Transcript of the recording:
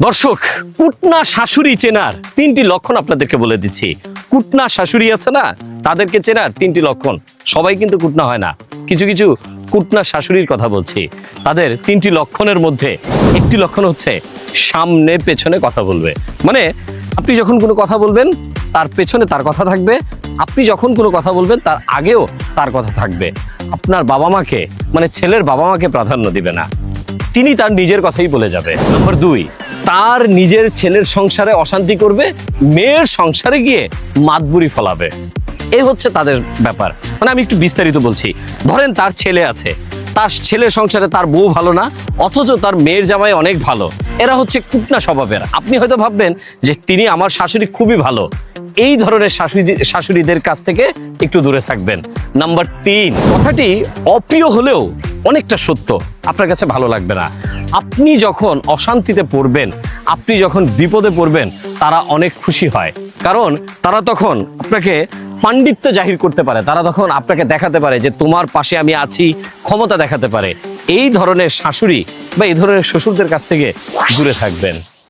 দর্শক, কুটনা শাশুড়ি চেনার তিনটি লক্ষণ আপনাদেরকে বলে দিচ্ছি। কুটনা শাশুড়ি আছে না, তাদেরকে চেনার তিনটি লক্ষণ। সবাই কিন্তু কুটনা হয় না। কিছু কিছু কুটনা শাশুড়ির কথা বলছি। তাদের তিনটি লক্ষণের মধ্যে একটি লক্ষণ হচ্ছে, সামনে পেছনে কথা বলবে। মানে আপনি যখন কোনো কথা বলবেন, তার পেছনে তার কথা থাকবে। আপনি যখন কোনো কথা বলবেন, তার আগেও তার কথা থাকবে। আপনার বাবা মাকে মানে ছেলের বাবা মাকে প্রাধান্য দিবে না। তিনি তার নিজের কথাই বলে যাবে। নম্বর দুই তার নিজের ছেলের সংসারে অশান্তি করবে, মেয়ের সংসারে গিয়ে মাতবুরি ফলাবে। এই হচ্ছে তাদের ব্যাপার। মানে আমি একটু বিস্তারিত বলছি। ধরেন তার ছেলে আছে। তার ছেলের সংসারে তার বউ ভালো না, অথচ তার মেয়ের জামাই অনেক ভালো। এরা হচ্ছে কুটনা স্বভাবের। আপনি হয়তো ভাববেন যে তিনি আমার শাশুড়ি খুবই ভালো। এই ধরনের শাশুড়ি, শাশুড়িদের কাছ থেকে একটু দূরে থাকবেন। নাম্বার তিন, কথাটি অপ্রিয় হলেও অনেকটা সত্য। আপনার কাছে ভালো লাগবে না। আপনি যখন অশান্তিতে পড়বেন, আপনি যখন বিপদে পড়বেন, তারা অনেক খুশি হয়। কারণ তারা তখন আপনাকে পাণ্ডিত্য জাহির করতে পারে। তারা তখন আপনাকে দেখাতে পারে যে তোমার পাশে আমি আছি, ক্ষমতা দেখাতে পারে। এই ধরনের শাশুড়ি বা এই ধরনের শ্বশুরদের কাছ থেকে দূরে থাকবেন।